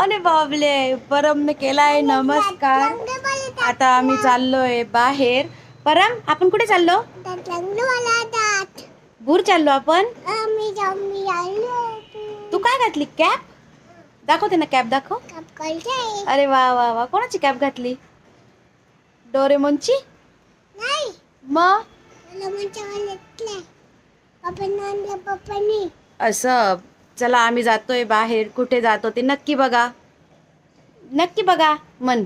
अरे बाबले परमने केलाय नमस्कार. आता आम्ही चाललोय बाहेर. परम आपण कुठे चाललो? भूर चाललो आपण. तू काय घातली कॅप? दाखवते ना कॅप दाखव. अरे वा वा वा. कोणाची कॅप घातली? डोरेमोनची? मग? असं. चला आम्ही जातोय बाहेर. कुठे जातो ते नक्की बघा. नक्की बघा मन.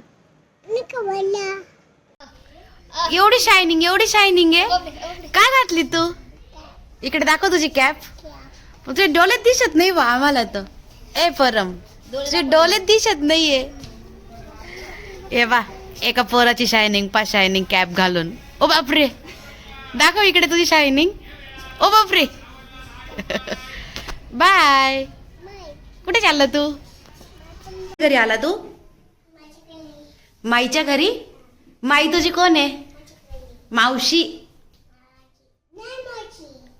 एवढी शायनिंग एवढी शायनिंग आहे. काय घातली तू? इकडे दाखव तुझी कॅप तुझे डोळे दिसत नाही बा आम्हाला तर. ए परम. तुझे डोळे दिसत नाहीये. ए बा एका पोराची शायनिंग पा शायनिंग कॅप घालून. ओ बापरे. दाखव इकडे तुझी शायनिंग ओ बापरे. बाय. कुठे चालला तू? घरी आला तू? माईच्या घरी? माई तुझी कोण आहे? मावशी.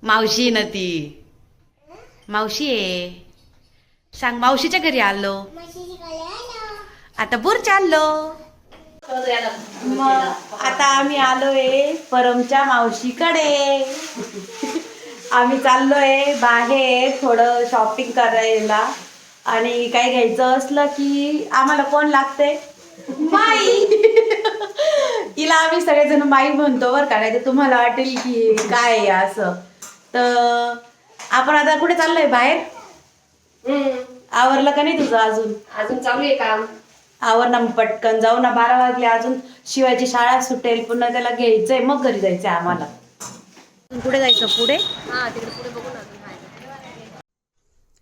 मावशी ना ती. मावशी आहे. सांग मावशीच्या घरी आलो. आता बोर चाललो. मग आता आम्ही आलोय परमच्या मावशीकडे. आम्ही चाललोय बाहेर थोडं शॉपिंग करायला. आणि काय घ्यायचं असलं की आम्हाला कोण लागते माई. हिला आम्ही सगळेजण माई म्हणतो बरं का नाही तर तुम्हाला वाटेल की काय आहे असं. तर आपण आता कुठे चाललोय बाहेर? आवरलं का नाही तुझं अजून? अजून चालू आहे काम. आवर ना पटकन जाऊ ना बारा वाजले अजून. शिवायची शाळा सुटेल पुन्हा त्याला घ्यायचंय मग घरी जायचंय आम्हाला. पुढे जायचं पुढे? हा तिकडे पुढे बघू ना अजून आहे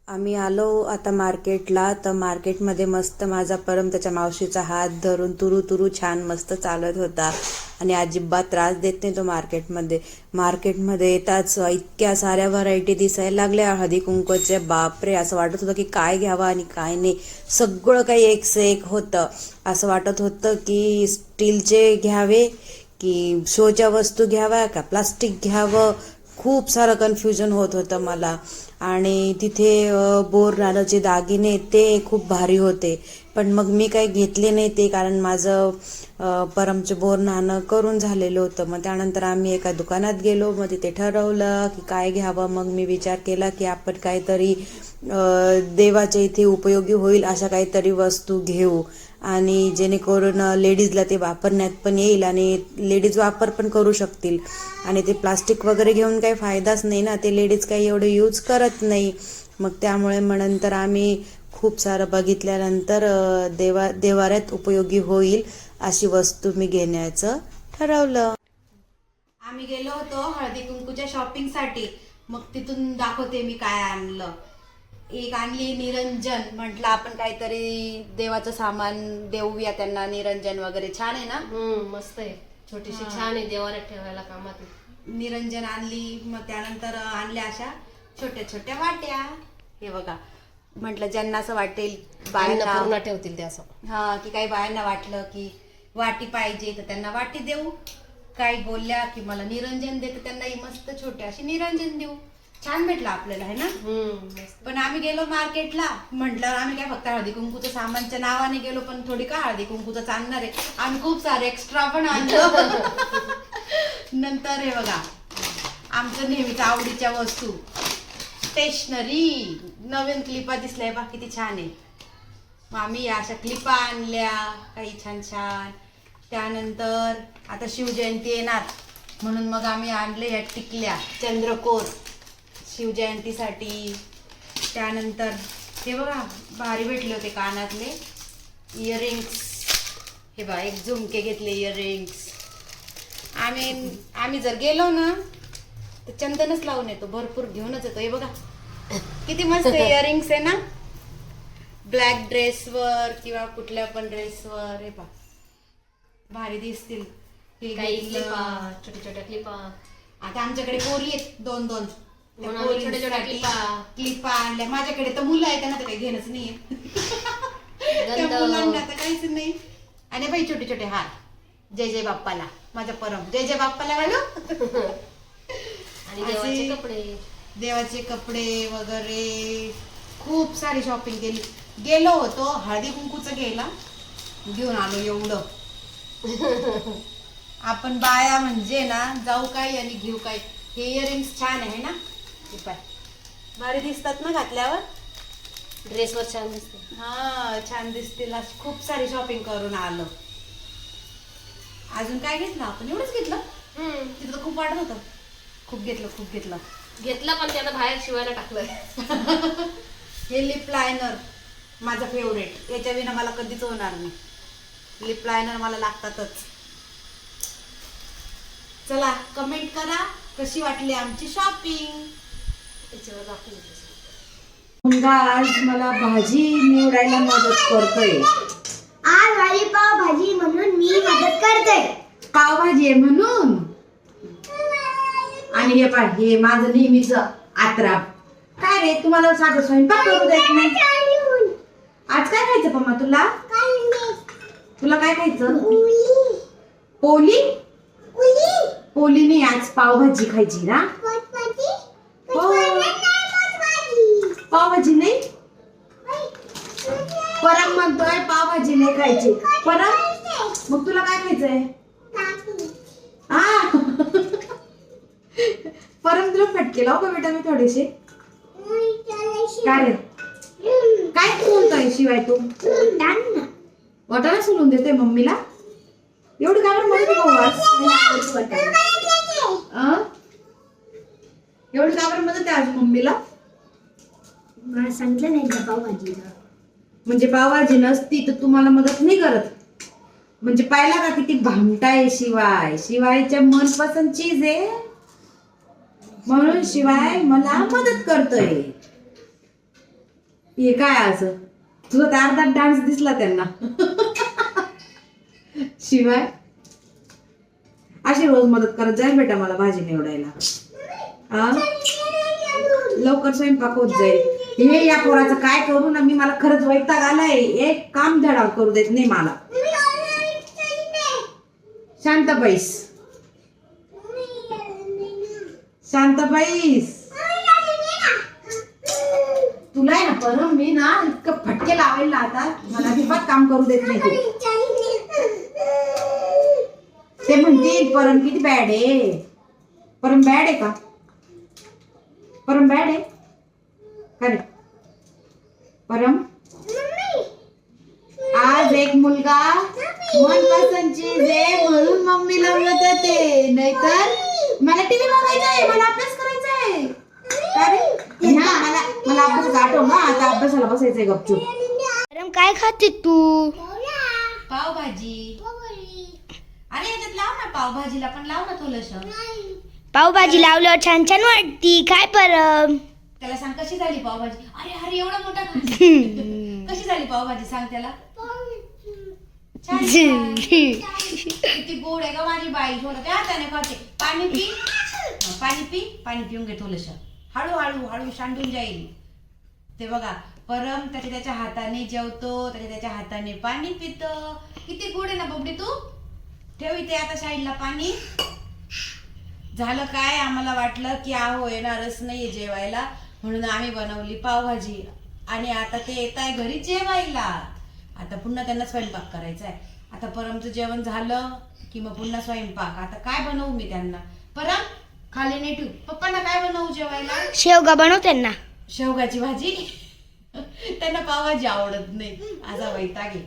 आम्ही आलो आता मार्केटला तर मार्केटमध्ये मस्त माझा परम त्याच्या मावशीचा हात धरून तुरु तुरु छान मस्त चालत होता. आणि अजिबात त्रास देत नाही तो मार्केटमध्ये. मार्केटमध्ये येताच इतक्या साऱ्या व्हरायटी दिसायला लागल्या. हळदी कुंकूचे बापरे असं वाटत होतं की काय घ्यावं आणि काय नाही. सगळं काही एक से एक होतं. असं वाटत होतं की स्टीलचे घ्यावे की शोच्या वस्तू घ्याव्या का? प्लास्टिक घ्यावं? खूप सारं कन्फ्युजन होत होतं मला. आणि तिथे बोर नाण्याचे दागिने ते खूप भारी होते. पण मग मी काही घेतले नाही ते कारण माझं परमचं बोर नाणं करून झालेलं होतं. मग त्यानंतर आम्ही एका दुकानात गेलो. मग तिथे ठरवलं की काय घ्यावं? मग मी विचार केला की आपण काहीतरी देवाच्या इथे उपयोगी होईल अशा काहीतरी वस्तू घेऊ. आणि जेणेकरून लेडीजला ते वापरण्यात पण येईल आणि लेडीज वापर पण करू शकतील. आणि ते प्लास्टिक वगैरे घेऊन काही फायदाच नाही ना ते लेडीज काही एवढे यूज करत नाही. मग त्यामुळे मग आम्ही खूप सारं बघितल्यानंतर देवा देवाऱ्यात उपयोगी होईल अशी वस्तू मी घेण्याचं ठरवलं. आम्ही गेलो होतो हळदी कुंकूच्या शॉपिंगसाठी मग तिथून दाखवते मी काय आणलं. एक आणली निरंजन म्हटलं आपण काहीतरी देवाचं सामान देऊया त्यांना निरंजन वगैरे. छान आहे ना? हम्म मस्त आहे. छोटीशी छान आहे देवाला ठेवायला कामात आहे. निरंजन आणली मग त्यानंतर आणल्या अशा छोट्या छोट्या वाट्या. हे बघा म्हटलं ज्यांना असं वाटेल बायांना अन्नपूर्णा ठेवतील ते असं. हा की काही बायांना वाटलं की वाटी पाहिजे तर त्यांना वाटी देऊ. काही बोलल्या की मला निरंजन दे तर त्यांना ही मस्त छोटे अशी निरंजन देऊ. छान भेटलं आपल्याला है ना? पण आम्ही गेलो मार्केटला म्हटलं आम्ही काय फक्त हळदी कुंकूचं सामानच्या नावाने गेलो पण थोडी का हळदी कुंकूचं आणणार आहे? आम्ही खूप सारे एक्स्ट्रा पण आणलं. नंतर हे बघा आमचं नेहमीच आवडीच्या वस्तू. स्टेशनरी नवीन क्लिपा दिसल्या बा किती छान आहे. मग आम्ही अशा क्लिपा आणल्या काही छान छान. त्यानंतर आता शिवजयंती येणार म्हणून मग आम्ही आणले या टिकल्या चंद्रकोर शिवजयंतीसाठी. त्यानंतर हे बघा भारी भेटले होते कानातले. इयरिंग्स हे बघा एक झुमके घेतले इयरिंग्स आम्ही आम्ही जर गेलो ना तर चंदनच लावून येतो. भरपूर घेऊनच येतो. हे बघा किती मस्त इयरिंग्स आहे ना? ब्लॅक ड्रेसवर किंवा कुठल्या पण ड्रेसवर हे पा भारी दिसतील. छोट्या छोट्या क्लिपा आता आमच्याकडे पोरी आहेत दोन दोन त्या म्हणून आम्ही छोट्या छोट्या पोरींसाठी क्लिपा. क्लिपा आणल्या. माझ्याकडे तर मुलं आहेत त्यांना तर काही घेणंच त्या गंध. मुलांना तर काहीच नाही. आणि बाई छोटे छोटे हार जय जय बाप्पाला. माझा परम. जय जय बाप्पाला घालू आणि देवाचे कपडे. देवाचे कपडे वगैरे. खूप सारी शॉपिंग केली. गेलो होतो हळदी कुंकूचं गेला घेऊन आलो एवढं. आपण बाया म्हणजे ना जाऊ काय आणि घेऊ काय. हे इयरिंग्स छान आहे ना? हे पाय भारी दिसतात ना घातल्यावर? ड्रेसवर छान दिसते. हा छान दिसतील. आज खूप सारी शॉपिंग करून आलो. अजून काय घेतलं आपण? एवढंच घेतलं. तिथं खूप वाटत होतं. खूप घेतलं खूप घेतलं. घेतलं पण त्यानं बाहेर शिवायला टाकलं हे लिप लायनर माझं फेवरेट याच्या विना मला कधीच होणार नाही. लिप लायनर मला लागतातच. चला कमेंट करा कशी वाटली आमची शॉपिंग त्याच्यावर दाखवून देते. मुलगा आज मला भाजी निवडायला मदत करतोय. आज माझी पाव भाजी म्हणून मी मदत करते. पावभाजी आहे म्हणून. आणि हे पाय हे माझं नेहमीच आत्राप काय रे तुम्हाला साधं स्वयंपाक करू देत नाही? आज काय खायचं पम्मा तुला? तुला काय खायचं? पोली पोली नाही आज पावभाजी खायची ना हो. पावभाजी नाही? परम म्हणतोय पावभाजी नाही खायची. परम मग तुला काय खायचंय? आ परम तुला फटके लावू का बेटा मी थोडेसे काय रे? काय बोलतोय शिवाय तू? वाटायला सोलून देते मम्मीला? एवढी का बरं मदत? एवढी का बरं मदत आहे आज मम्मीला? मला सांगितलं नाही का पावभाजीला? म्हणजे पावभाजी नसती तर तुम्हाला मदत नाही करत? म्हणजे पाहिला का किती भामटा आहे शिवाय? शिवायच्या मनपसंत चीज आहे. म्हणून शिवाय मला मदत करतोय. हे काय असं? तुझा तर अर्धा डान्स दिसला त्यांना. शिवाय? अशी रोज मदत करत जाईल बेटा मला भाजी निवडायला. हा लवकर स्वयंपाक होत जाईल. हे या पोराचं काय करू ना? मी मला खरंच वैताग आलाय. एक काम धडा करू देत नाही मला. शांत बैस शांत बैस तुला आहे ना परम मी ना इतकं फटके लावायला आता मला अजिबात काम करू देत नाही तू. ते म्हणतील परम किती बॅड आहे. परम बॅड आहे का? परम बॅड आहे? का रे परम? आज एक मुलगा मनपसंत चीज आहे म्हणून मम्मीला मदत आहे नाहीतर मला टीव्ही बघायचा आहे मला अभ्यास करायचा आहे मला मला अभ्यास आठव ना आता अभ्यासाला बसायचंय गपचूप. परम काय खाते तू? पावभाजी. अरे याच्यात लाव ना पावभाजीला पण लाव ना थोडस. पावभाजी लावल्यावर छान छान वाटती. काय परम? त्याला सांग कशी झाली पावभाजी? अरे अरे एवढा मोठा घास. कशी झाली पावभाजी? सांग त्याला. छान छान. किती गोड आहे का माझी बाई. थोडं त्या हाताने खाते. पाणी पी. हं, पाणी पी पाणी पिऊन घे थोडस. हळू हळू हळू सांडून जाईल. ते बघा परम त्याच्या त्याच्या हाताने जेवतो त्याच्या त्याच्या हाताने पाणी पितो. किती गोड आहे ना बबडी तू? ठेव इथे आता साईडला पाणी. झालं काय? आम्हाला वाटलं की आहो येणारच नाहीये जेवायला. म्हणून आम्ही बनवली पावभाजी. आणि आता ते येत आहे घरी जेवायला. आता पुन्हा त्यांना स्वयंपाक करायचा आहे. आता परमचं जेवण झालं की मग पुन्हा स्वयंपाक. आता काय बनवू मी त्यांना? परम खाली नाही ठेवू पप्पांना काय बनवू जेवायला? शेवगा बनव त्यांना. शेवगाची भाजी. त्यांना पावभाजी आवडत नाही असा वैताग आहे.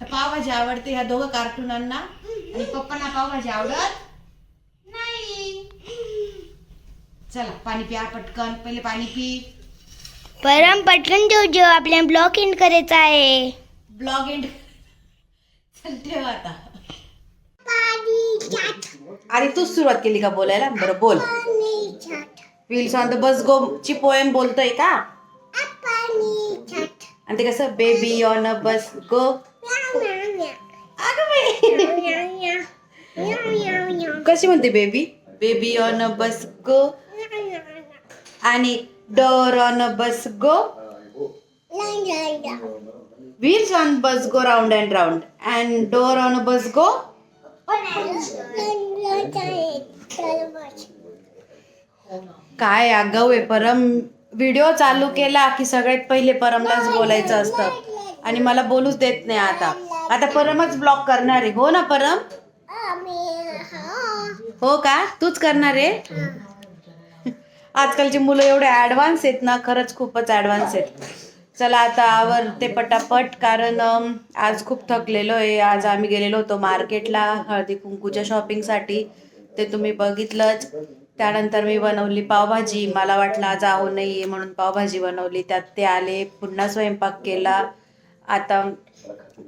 तर पावभाजी आवडते ह्या दोघं कार्टुनांना आणि पप्पांना पावभाजी आवडत नाही चला पाणी प्या पटकन पहिले पाणी पी. परम पटकन जेव जेव आपल्याला ब्लॉक इन करायचा आहे. ब्लॉग एंड चल ठेव आता. अरे तूच सुरुवात केली का बोलायला? बरं बोल. Wheels on the bus go ची पोएम बोलतोय का? आणि ते कसं? Baby on a bus go कशी म्हणते baby baby on a bus go आणि door on a bus go. Wheels on bus go round and round. And door on a bus go. काय आगाऊ आहे परम व्हिडिओ चालू केला की सगळ्यात पहिले परमलाच बोलायचं असतं. आणि मला बोलूच देत नाही आता. आता परमच ब्लॉक करणार आहे. हो ना परम? हो का? तूच करणार आहे? आजकालची मुलं एवढे ॲडव्हान्स आहेत ना खरंच खूपच ॲडव्हान्स आहेत. चला आता आवरते पटापट कारण आज खूप थकलेलो आहे. आज आम्ही गेलेलो होतो मार्केटला हळदी कुंकूच्या शॉपिंगसाठी ते तुम्ही बघितलंच. त्यानंतर मी बनवली पावभाजी. मला वाटलं आज आहो नाही आहे म्हणून पावभाजी बनवली. त्यात ते आले पुन्हा स्वयंपाक केला. आता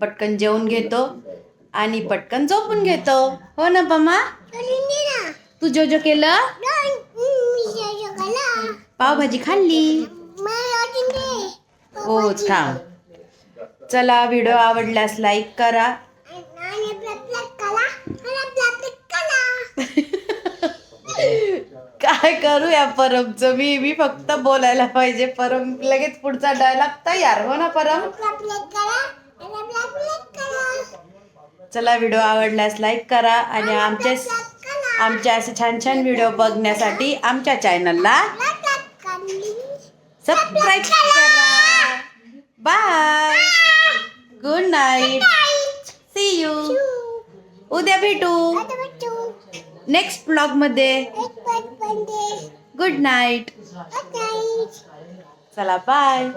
पटकन जेवून घेतो आणि पटकन झोपून घेतो. हो ना पम्मा? तू जो जो केलं पावभाजी खाल्ली? हो थांब. चला व्हिडिओ आवडल्यास लाईक करा. काय करू या परमचं? मी मी फक्त बोलायला पाहिजे. परम लगेच पुढचा डायलॉग तयार. हो ना परम? चला व्हिडिओ आवडल्यास लाईक करा आणि आमच्या आमचे असे छान छान व्हिडिओ बघण्यासाठी आमच्या चॅनलला सबस्क्राईब करा. Bye good night see you उद्या भेटू. नेक्स्ट ब्लॉगमध्ये. गुड नाईट चला बाय